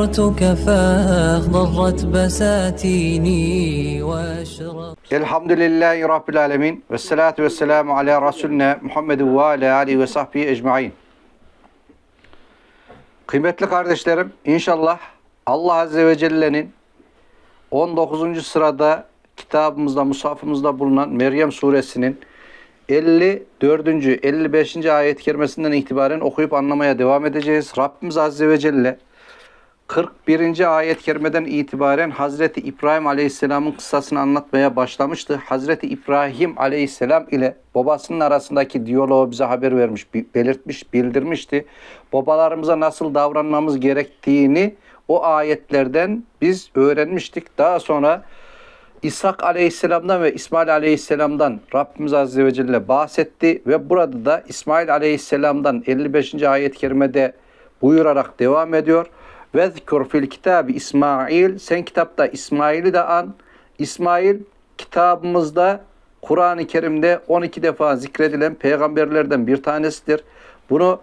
صرتك فاخضرت بساتيني واشرق Elhamdülillahi Rabbil Alemin. Ve salatu ve selamu ala Resulüne Muhammedu ve ala alihi ve sahbihi ecmain. Kıymetli kardeşlerim, inşallah Allah Azze ve Celle'nin 19. sırada kitabımızda, musafımızda bulunan Meryem suresinin 54. 55. ayet-i kerimesinden itibaren okuyup anlamaya devam edeceğiz. Rabbimiz Azze ve Celle 41. ayet-i kerimeden itibaren Hazreti İbrahim Aleyhisselam'ın kıssasını anlatmaya başlamıştı. Hazreti İbrahim Aleyhisselam ile babasının arasındaki diyaloğu bize haber vermiş, belirtmiş, bildirmişti. Babalarımıza nasıl davranmamız gerektiğini o ayetlerden biz öğrenmiştik. Daha sonra İshak Aleyhisselam'dan ve İsmail Aleyhisselam'dan Rabbimiz Azze ve Celle bahsetti ve burada da İsmail Aleyhisselam'dan 55. ayet-i kerimede buyurarak devam ediyor. Ve zkur fil kitabı İsmail. Sen kitapta İsmail'i de an. İsmail kitabımızda Kur'an-ı Kerim'de 12 defa zikredilen peygamberlerden bir tanesidir. Bunu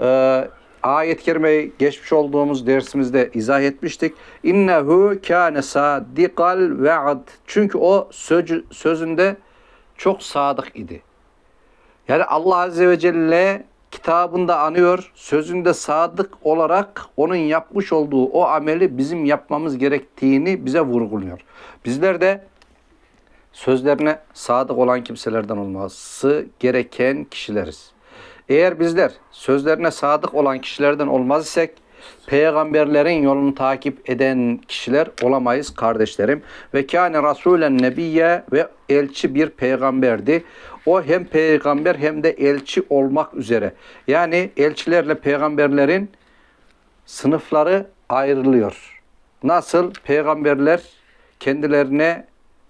e, ayet-i kerimeyi geçmiş olduğumuz dersimizde izah etmiştik. İnnehu kâne sadikal ve'ad. Çünkü o sözü, sözünde çok sadık idi. Yani Allah Azze ve Celle kitabında anıyor, sözünde sadık olarak onun yapmış olduğu o ameli bizim yapmamız gerektiğini bize vurguluyor. Bizler de sözlerine sadık olan kimselerden olması gereken kişileriz. Eğer bizler sözlerine sadık olan kişilerden olmaz isek peygamberlerin yolunu takip eden kişiler olamayız kardeşlerim. Ve kâne rasûlen nebiyye ve elçi bir peygamberdi. O hem peygamber hem de elçi olmak üzere. Yani elçilerle peygamberlerin sınıfları ayrılıyor. Nasıl peygamberler kendilerine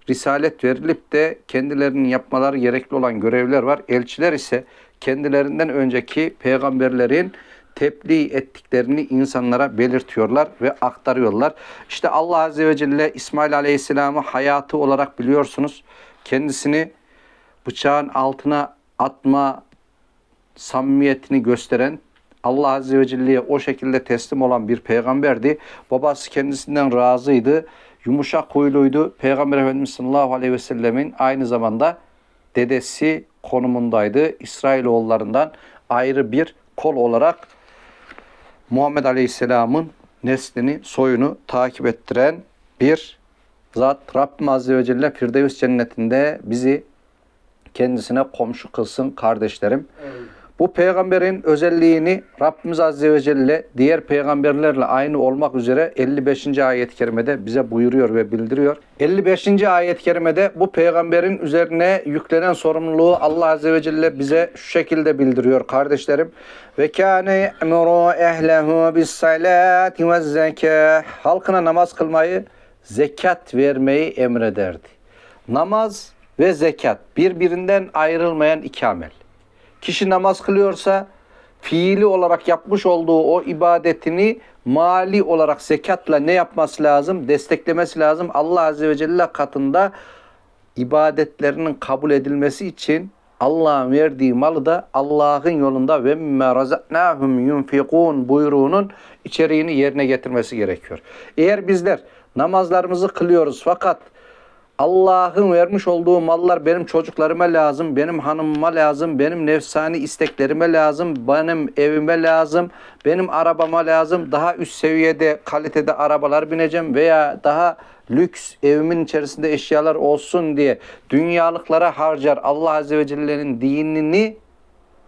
risalet verilip de kendilerinin yapmaları gerekli olan görevler var. Elçiler ise kendilerinden önceki peygamberlerin tebliğ ettiklerini insanlara belirtiyorlar ve aktarıyorlar. İşte Allah Azze ve Celle İsmail Aleyhisselam'ı hayatı olarak biliyorsunuz. Kendisini bıçağın altına atma samimiyetini gösteren Allah Azze ve Celle'ye o şekilde teslim olan bir peygamberdi. Babası kendisinden razıydı. Yumuşak huyluydu. Peygamber Efendimiz sallallahu aleyhi ve sellemin aynı zamanda dedesi konumundaydı. İsrailoğullarından ayrı bir kol olarak Muhammed Aleyhisselam'ın neslini, soyunu takip ettiren bir zat. Rabbim Azze ve Celle Firdevs cennetinde bizi kendisine komşu kılsın kardeşlerim. Bu peygamberin özelliğini Rabbimiz Azze ve Celle diğer peygamberlerle aynı olmak üzere 55. ayet-i kerimede bize buyuruyor ve bildiriyor. 55. ayet-i kerimede bu peygamberin üzerine yüklenen sorumluluğu Allah Azze ve Celle bize şu şekilde bildiriyor kardeşlerim. Ve kâne emru ehlehu bis salati ve zekâh. Halkına namaz kılmayı, zekat vermeyi emrederdi. Namaz ve zekat birbirinden ayrılmayan iki amel. Kişi namaz kılıyorsa fiili olarak yapmış olduğu o ibadetini mali olarak zekatla ne yapması lazım? Desteklemesi lazım. Allah Azze ve Celle katında ibadetlerinin kabul edilmesi için Allah'ın verdiği malı da Allah'ın yolunda ve mimme razaknahum yunfikun buyruğunun içeriğini yerine getirmesi gerekiyor. Eğer bizler namazlarımızı kılıyoruz fakat Allah'ın vermiş olduğu mallar benim çocuklarıma lazım, benim hanımıma lazım, benim nefsani isteklerime lazım, benim evime lazım, benim arabama lazım. Daha üst seviyede kalitede arabalar bineceğim veya daha lüks evimin içerisinde eşyalar olsun diye dünyalıklara harcar Allah Azze ve Celle'nin dinini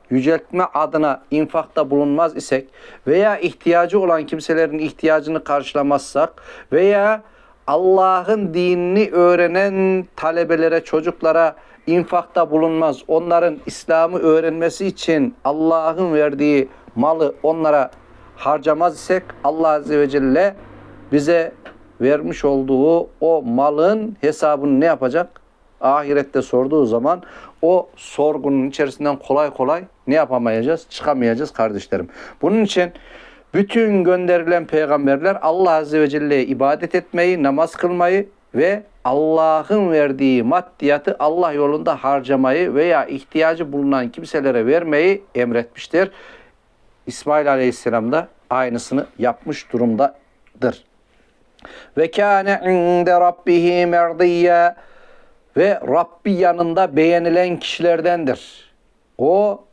yüceltme adına infakta bulunmaz isek veya ihtiyacı olan kimselerin ihtiyacını karşılamazsak veya Allah'ın dinini öğrenen talebelere, çocuklara infakta bulunmaz. Onların İslam'ı öğrenmesi için Allah'ın verdiği malı onlara harcamaz isek Allah Azze ve Celle bize vermiş olduğu o malın hesabını ne yapacak? Ahirette sorduğu zaman o sorgunun içerisinden kolay kolay ne yapamayacağız? Çıkamayacağız kardeşlerim. Bunun için bütün gönderilen peygamberler Allah Azze ve Celle'ye ibadet etmeyi, namaz kılmayı ve Allah'ın verdiği maddiyatı Allah yolunda harcamayı veya ihtiyacı bulunan kimselere vermeyi emretmiştir. İsmail Aleyhisselam da aynısını yapmış durumda olandır. Ve kâne inde rabbihi merdiyya ve Rabbi yanında beğenilen kişilerdendir. O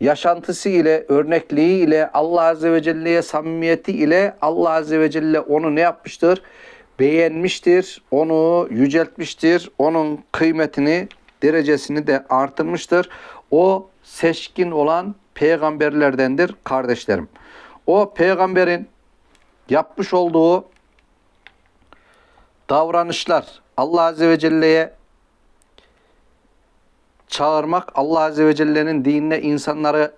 yaşantısı ile, örnekliği ile, Allah Azze ve Celle'ye samimiyeti ile Allah Azze ve Celle onu ne yapmıştır? Beğenmiştir, onu yüceltmiştir, onun kıymetini, derecesini de artırmıştır. O seçkin olan peygamberlerdendir kardeşlerim. O peygamberin yapmış olduğu davranışlar Allah Azze ve Celle'ye çağırmak, Allah Azze ve Celle'nin dinine insanları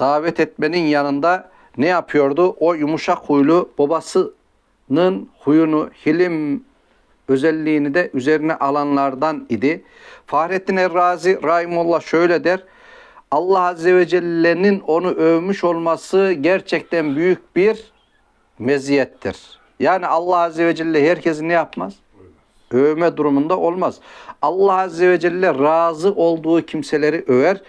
davet etmenin yanında ne yapıyordu? O yumuşak huylu babasının huyunu, hilim özelliğini de üzerine alanlardan idi. Fahrettin Errazi Rahimullah şöyle der. Allah Azze ve Celle'nin onu övmüş olması gerçekten büyük bir meziyettir. Yani Allah Azze ve Celle herkesi ne yapmaz? Övme durumunda olmaz. Allah Azze ve Celle razı olduğu kimseleri över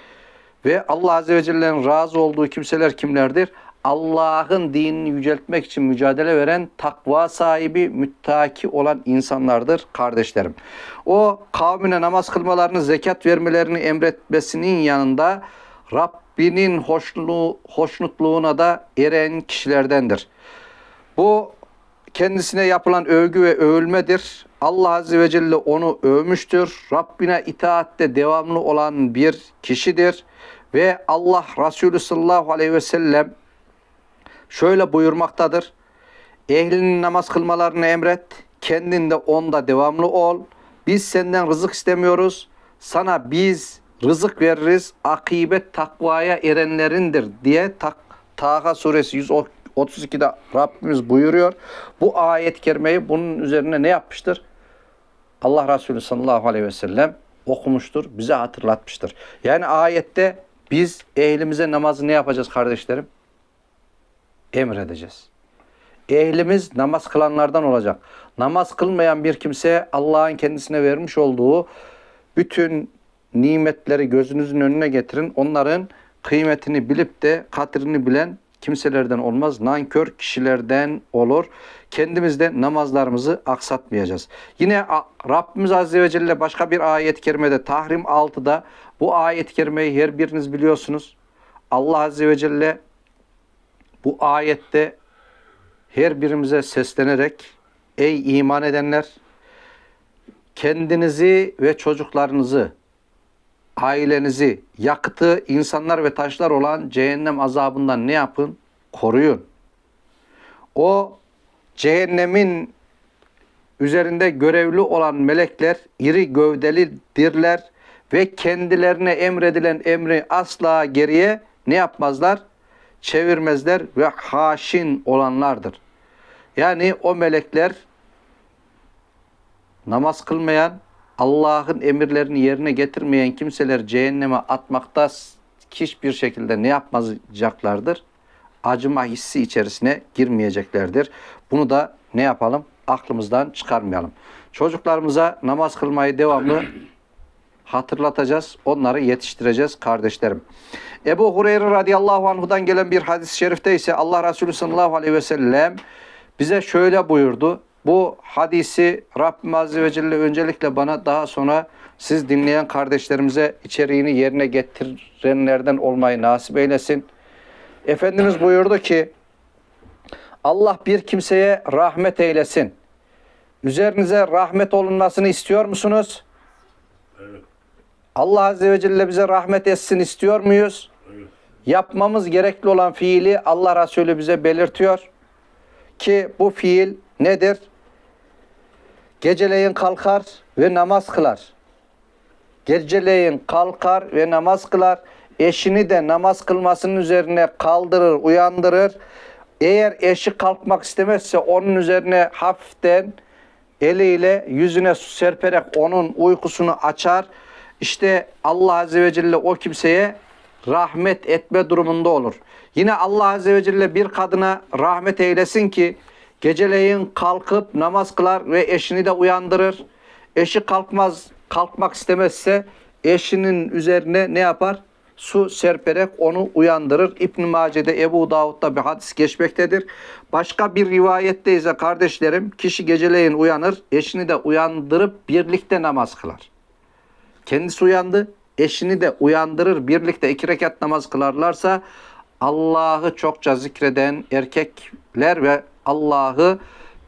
ve Allah Azze ve Celle'nin razı olduğu kimseler kimlerdir? Allah'ın dinini yüceltmek için mücadele veren takva sahibi, müttaki olan insanlardır kardeşlerim. O kavmine namaz kılmalarını, zekat vermelerini emretmesinin yanında Rabbinin hoşnutluğu, hoşnutluğuna da eren kişilerdendir. Bu kendisine yapılan övgü ve övülmedir. Allah Azze ve Celle onu övmüştür. Rabbine itaatte devamlı olan bir kişidir. Ve Allah Resulü sallallahu aleyhi ve sellem şöyle buyurmaktadır. Ehlinin namaz kılmalarını emret. Kendin de onda devamlı ol. Biz senden rızık istemiyoruz. Sana biz rızık veririz. Akibet takvaya erenlerindir diye tak, Taha suresi 132'de Rabbimiz buyuruyor. Bu ayet-i kerimeyi bunun üzerine ne yapmıştır? Allah Resulü sallallahu aleyhi ve sellem okumuştur, bize hatırlatmıştır. Yani ayette biz ehlimize namazı ne yapacağız kardeşlerim? Emredeceğiz. Ehlimiz namaz kılanlardan olacak. Namaz kılmayan bir kimse Allah'ın kendisine vermiş olduğu bütün nimetleri gözünüzün önüne getirin. Onların kıymetini bilip de kadrini bilen kimselerden olmaz. Nankör kişilerden olur. Kendimiz de namazlarımızı aksatmayacağız. Yine Rabbimiz Azze ve Celle başka bir ayet-i kerimede Tahrim 6'da bu ayet-i kerimeyi her biriniz biliyorsunuz. Allah Azze ve Celle bu ayette her birimize seslenerek ey iman edenler kendinizi ve çocuklarınızı ailenizi, yakıtı insanlar ve taşlar olan cehennem azabından ne yapın? Koruyun. O cehennemin üzerinde görevli olan melekler iri gövdelidirler ve kendilerine emredilen emri asla geriye ne yapmazlar? Çevirmezler ve haşin olanlardır. Yani o melekler namaz kılmayan, Allah'ın emirlerini yerine getirmeyen kimseler cehenneme atmakta hiçbir şekilde ne yapmayacaklardır? Acıma hissi içerisine girmeyeceklerdir. Bunu da ne yapalım? Aklımızdan çıkarmayalım. Çocuklarımıza namaz kılmayı devamlı hatırlatacağız. Onları yetiştireceğiz kardeşlerim. Ebu Hureyre radıyallahu anhudan gelen bir hadis-i şerifte ise Allah Resulü sallallahu aleyhi ve sellem bize şöyle buyurdu. Bu hadisi Rabbim Azze ve Celle öncelikle bana daha sonra siz dinleyen kardeşlerimize içeriğini yerine getirenlerden olmayı nasip eylesin. Efendimiz buyurdu ki Allah bir kimseye rahmet eylesin. Üzerinize rahmet olunmasını istiyor musunuz? Allah Azze ve Celle bize rahmet etsin istiyor muyuz? Yapmamız gerekli olan fiili Allah Resulü bize belirtiyor. Ki bu fiil nedir? Geceleyin kalkar ve namaz kılar. Geceleyin kalkar ve namaz kılar. Eşini de namaz kılmasının üzerine kaldırır, uyandırır. Eğer eşi kalkmak istemezse onun üzerine hafiften eliyle yüzüne su serperek onun uykusunu açar. İşte Allah Azze ve Celle o kimseye rahmet etme durumunda olur. Yine Allah Azze ve Celle bir kadına rahmet eylesin ki geceleyin kalkıp namaz kılar ve eşini de uyandırır. Eşi kalkmaz, kalkmak istemezse eşinin üzerine ne yapar? su serperek onu uyandırır. İbn Mace'de Ebu Davud'da bir hadis geçmektedir. Başka bir rivayette ise kardeşlerim kişi geceleyin uyanır, eşini de uyandırıp birlikte namaz kılar. Kendisi uyandı, eşini de uyandırır, birlikte iki rekat namaz kılarlarsa Allah'ı çokça zikreden erkekler ve Allah'ı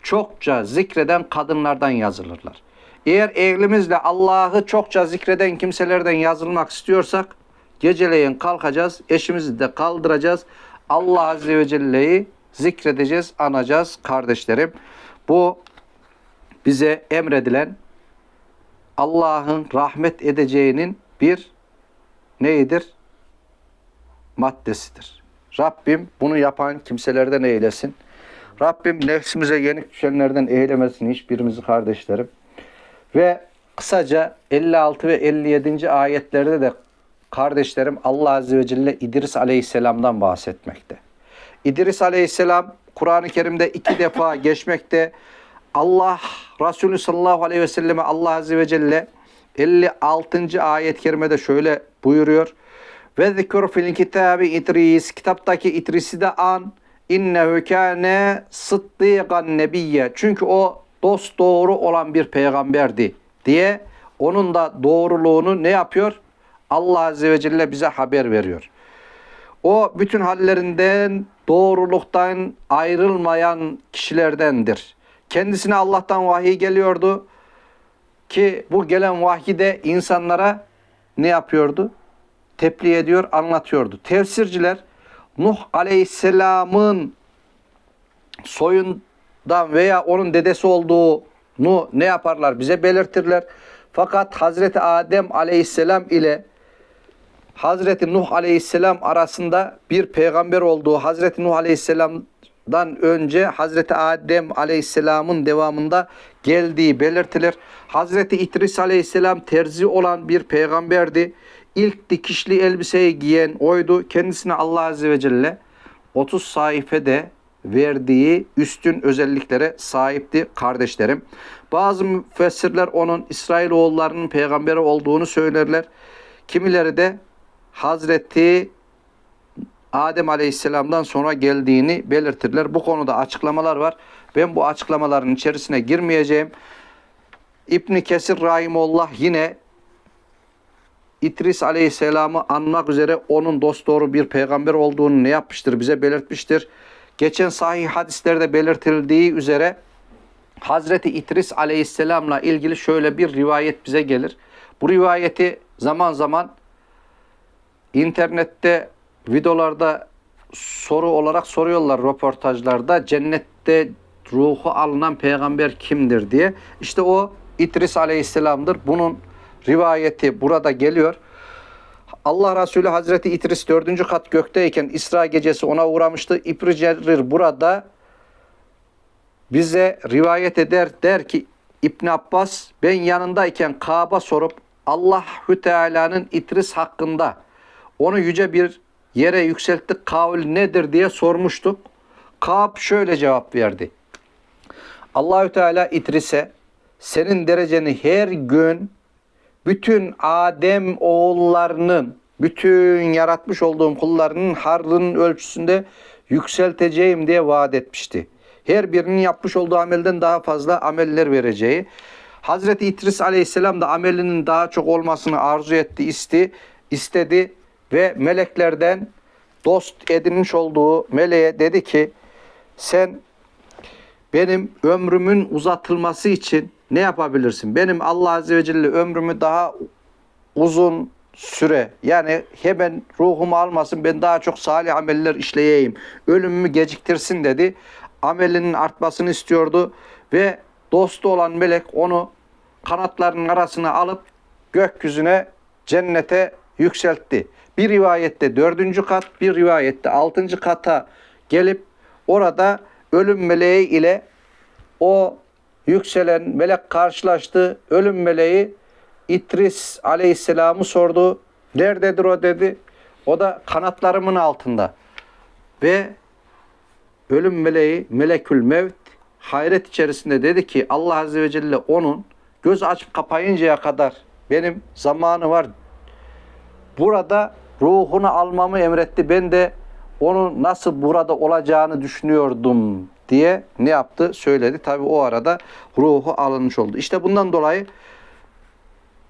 çokça zikreden kadınlardan yazılırlar. Eğer evlimizle Allah'ı çokça zikreden kimselerden yazılmak istiyorsak geceleyin kalkacağız, eşimizi de kaldıracağız. Allah Azze ve Celle'yi zikredeceğiz, anacağız kardeşlerim. Bu bize emredilen Allah'ın rahmet edeceğinin bir neyidir? Maddesidir. Rabbim bunu yapan kimselerden eylesin. Rabbim nefsimize yenik düşenlerden eylemesin hiçbirimizi kardeşlerim. Ve kısaca 56 ve 57. ayetlerde de kardeşlerim Allah Azze ve Celle İdris Aleyhisselam'dan bahsetmekte. İdris Aleyhisselam Kur'an-ı Kerim'de iki defa geçmekte. Allah Resulü sallallahu aleyhi ve selleme Allah Azze ve Celle 56. ayet-i kerimede şöyle buyuruyor. Ve zikr fil kitabi İdris. Kitaptaki İdris'i de an. İnnehu kâne sıddıkan nebiyye. Çünkü o dost doğru olan bir peygamberdi diye onun da doğruluğunu ne yapıyor? Allah Azze ve Celle bize haber veriyor. O bütün hallerinden doğruluktan ayrılmayan kişilerdendir. Kendisine Allah'tan vahiy geliyordu ki bu gelen vahiy de insanlara ne yapıyordu? Tebliğ ediyor, anlatıyordu. Tefsirciler Nuh Aleyhisselam'ın soyundan veya onun dedesi olduğunu ne yaparlar? Bize belirtirler. Fakat Hazreti Adem Aleyhisselam ile Hazreti Nuh Aleyhisselam arasında bir peygamber olduğu Hazreti Nuh Aleyhisselam'dan önce Hazreti Adem Aleyhisselam'ın devamında geldiği belirtilir. Hazreti İdris Aleyhisselam terzi olan bir peygamberdi. İlk dikişli elbiseyi giyen oydu. Kendisine Allah Azze ve Celle 30 sayfede verdiği üstün özelliklere sahipti kardeşlerim. Bazı müfessirler onun İsrailoğullarının peygamberi olduğunu söylerler. Kimileri de Hazreti Adem Aleyhisselam'dan sonra geldiğini belirtirler. Bu konuda açıklamalar var. Ben bu açıklamaların içerisine girmeyeceğim. İbni Kesir Rahimullah yine İdris Aleyhisselam'ı anmak üzere onun dosdoğru bir peygamber olduğunu ne yapmıştır? Bize belirtmiştir. Geçen sahih hadislerde belirtildiği üzere Hazreti İdris Aleyhisselam'la ilgili şöyle bir rivayet bize gelir. Bu rivayeti zaman zaman internette videolarda soru olarak soruyorlar röportajlarda cennette ruhu alınan peygamber kimdir diye. İşte o İdris Aleyhisselam'dır. Bunun rivayeti burada geliyor. Allah Resulü Hazreti İdris dördüncü kat gökteyken İsra gecesi ona uğramıştı. İbn Cerir burada bize rivayet eder der ki İbn Abbas ben yanındayken Kaaba sorup Allahü Teala'nın İdris hakkında onu yüce bir yere yükselttik kavl nedir diye sormuştuk. Kaab şöyle cevap verdi. Allahü Teala İdris'e senin dereceni her gün bütün Adem oğullarının, bütün yaratmış olduğum kullarının harrının ölçüsünde yükselteceğim diye vaat etmişti. Her birinin yapmış olduğu amelden daha fazla ameller vereceği. Hazreti İdris Aleyhisselam da amelinin daha çok olmasını arzu etti, isti, istedi ve meleklerden dost edinmiş olduğu meleğe dedi ki sen benim ömrümün uzatılması için ne yapabilirsin? Benim Allah Azze ve Celle ömrümü daha uzun süre yani hemen ruhumu almasın ben daha çok salih ameller işleyeyim. Ölümümü geciktirsin dedi. Amelinin artmasını istiyordu ve dostu olan melek onu kanatlarının arasına alıp gökyüzüne cennete yükseltti. Bir rivayette dördüncü kat, bir rivayette altıncı kata gelip orada ölüm meleği ile o yükselen melek karşılaştı. Ölüm meleği İdris aleyhisselamı sordu. Nerededir o dedi. O da kanatlarımın altında. Ve ölüm meleği melekül mevt hayret içerisinde dedi ki Allah Azze ve Celle onun göz açıp kapayıncaya kadar benim zamanı var. Burada ruhunu almamı emretti. Ben de onun nasıl burada olacağını düşünüyordum diye ne yaptı? Söyledi. Tabi o arada ruhu alınmış oldu. İşte bundan dolayı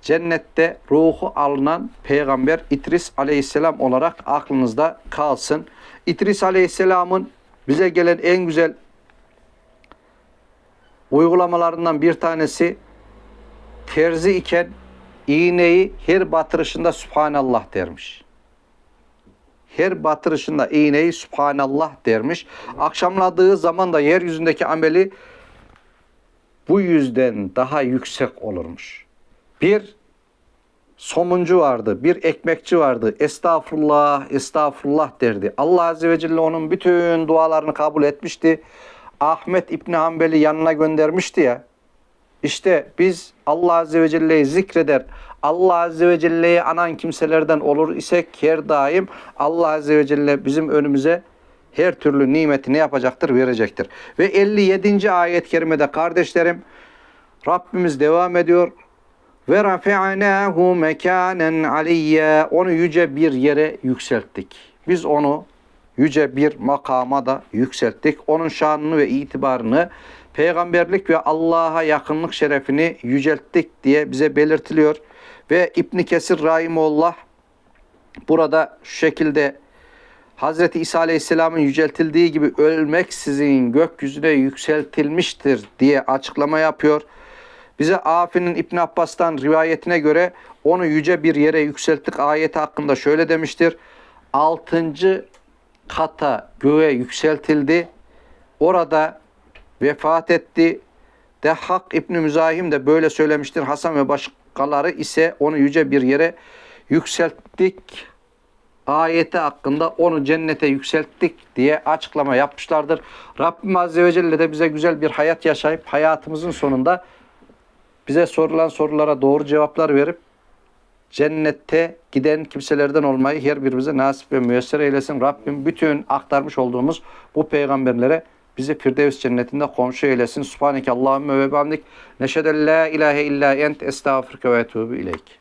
cennette ruhu alınan peygamber İdris aleyhisselam olarak aklınızda kalsın. İdris aleyhisselamın bize gelen en güzel uygulamalarından bir tanesi terzi iken iğneyi her batırışında Subhanallah dermiş. Her batırışında iğneyi Subhanallah dermiş. Akşamladığı zaman da yeryüzündeki ameli bu yüzden daha yüksek olurmuş. Bir somuncu vardı, bir ekmekçi vardı. Estağfurullah, estağfurullah derdi. Allah Azze ve Celle onun bütün dualarını kabul etmişti. Ahmet İbni Hanbel'i yanına göndermişti ya. İşte biz Allah Azze ve Celle'yi zikreder, Allah Azze ve Celle'yi anan kimselerden olur isek her daim Allah Azze ve Celle bizim önümüze her türlü nimeti ne yapacaktır? Verecektir. Ve 57. ayet-i kerimede kardeşlerim Rabbimiz devam ediyor. Ve rafi'nahu mekanen aliyya. Onu yüce bir yere yükselttik. Biz onu yüce bir makama da yükselttik. Onun şanını ve itibarını, peygamberlik ve Allah'a yakınlık şerefini yücelttik diye bize belirtiliyor. Ve İbn Kesir Rahimullah burada şu şekilde Hazreti İsa Aleyhisselam'ın yüceltildiği gibi ölmeksizin gökyüzüne yükseltilmiştir diye açıklama yapıyor. Bize Afi'nin İbn Abbas'tan rivayetine göre onu yüce bir yere yükselttik ayeti hakkında şöyle demiştir. Altıncı kata göğe yükseltildi. Orada vefat etti. Dehhak İbni Müzahim de böyle söylemiştir. Hasan ve başkaları ise onu yüce bir yere yükselttik. Ayeti hakkında onu cennete yükselttik diye açıklama yapmışlardır. Rabbim Azze ve Celle de bize güzel bir hayat yaşayıp hayatımızın sonunda bize sorulan sorulara doğru cevaplar verip cennette giden kimselerden olmayı her birimize nasip ve müyesser eylesin. Rabbim bütün aktarmış olduğumuz bu peygamberlere bizi Firdevs cennetinde komşu eylesin. Subhaneke Allahümme ve bihamdik. Neşheden la ilahe illa ent estağfurke ve etubu ileyk.